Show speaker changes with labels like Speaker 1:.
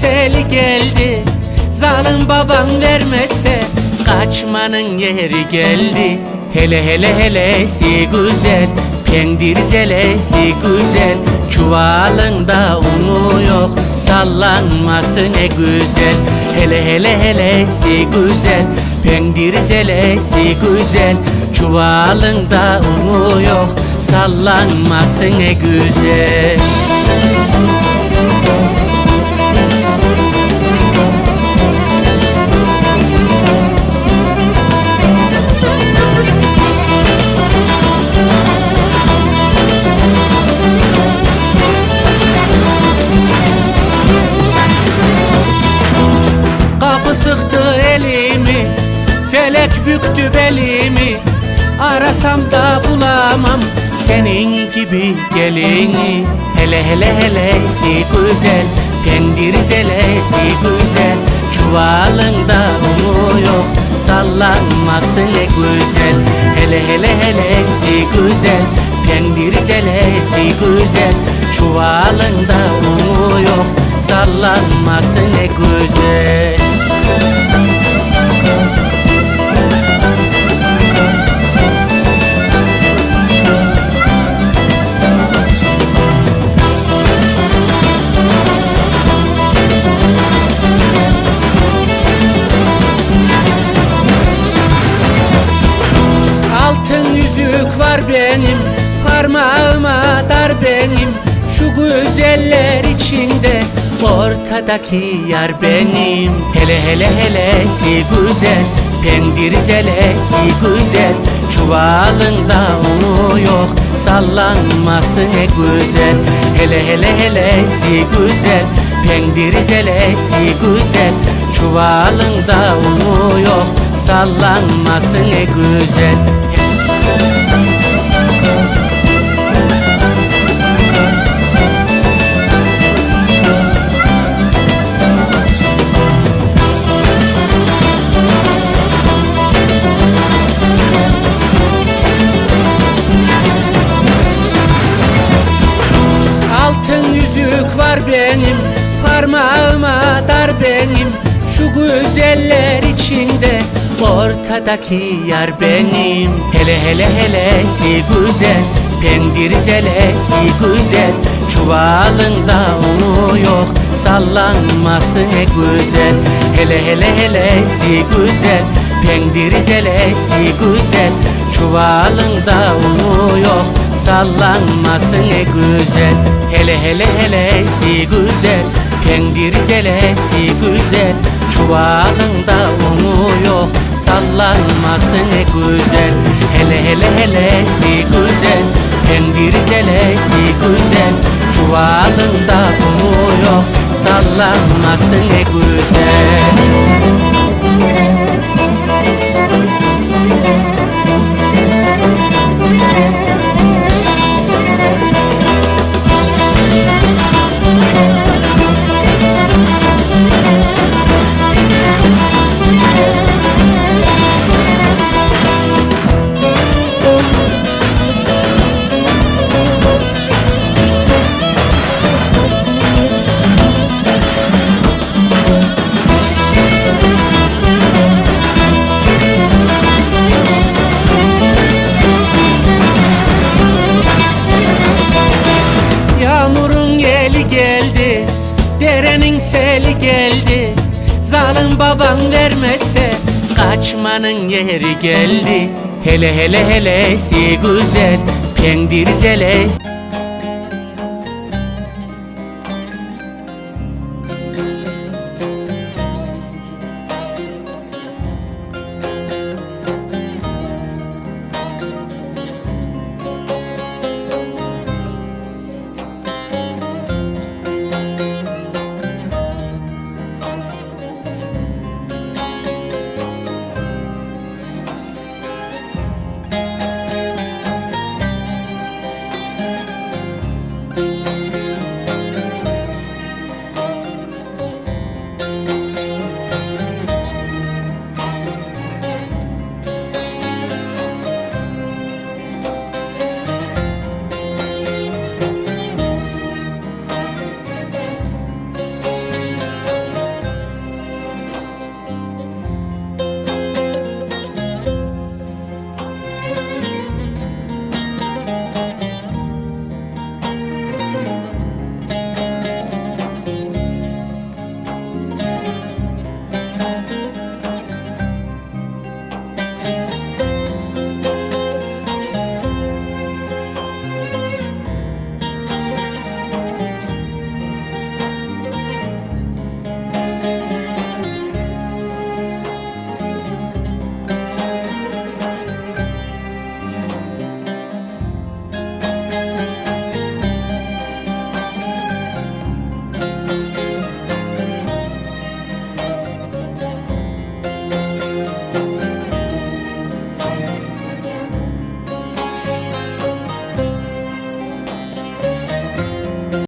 Speaker 1: Seli geldi. Zalim baban vermezse Kaçmanın yeri geldi. Hele hele helesi güzel Pendir zelesi güzel. Çuvalında unu yok Sallanması ne güzel. Hele hele helesi güzel Pendir zelesi güzel. Çuvalında unu yok Sallanması ne güzel Felek büktü belimi. Arasam da bulamam Senin gibi gelini. Hele hele helesi güzel Tendir zelesi güzel. Çuvalında unu yok Sallanması ne güzel. Hele hele helesi güzel Pendir zelesi güzel. Çuvalında unu yok Sallanması ne güzel var benim Parmağıma dar benim. Şu güzeller içinde Ortadaki yar benim. Hele hele helesi güzel Pendir zelesi güzel. Çuvalında unu yok Sallanması ne güzel. Hele hele helesi güzel Pendir zelesi güzel. Çuvalında unu yok Sallanması ne güzel var benim Parmağıma dar benim. Şu güzeller içinde Ortadaki yar benim. Hele hele helesi güzel Pendir zelesi güzel. Çuvalında unu yok Sallanması ne güzel. Hele hele helesi güzel Pendir zelesi güzel Çuvalında unu yok Sallanması ne güzel. Hele hele helesi güzel Pendir zelesi güzel. Çuvalında unu yok Sallanması ne güzel. Hele hele helesi güzel Pendir zelesi güzel. Çuvalında unu yok Sallanması ne güzel Zalim baban vermezse Kaçmanın yeri geldi. Hele hele helesi güzel Pendir zelesi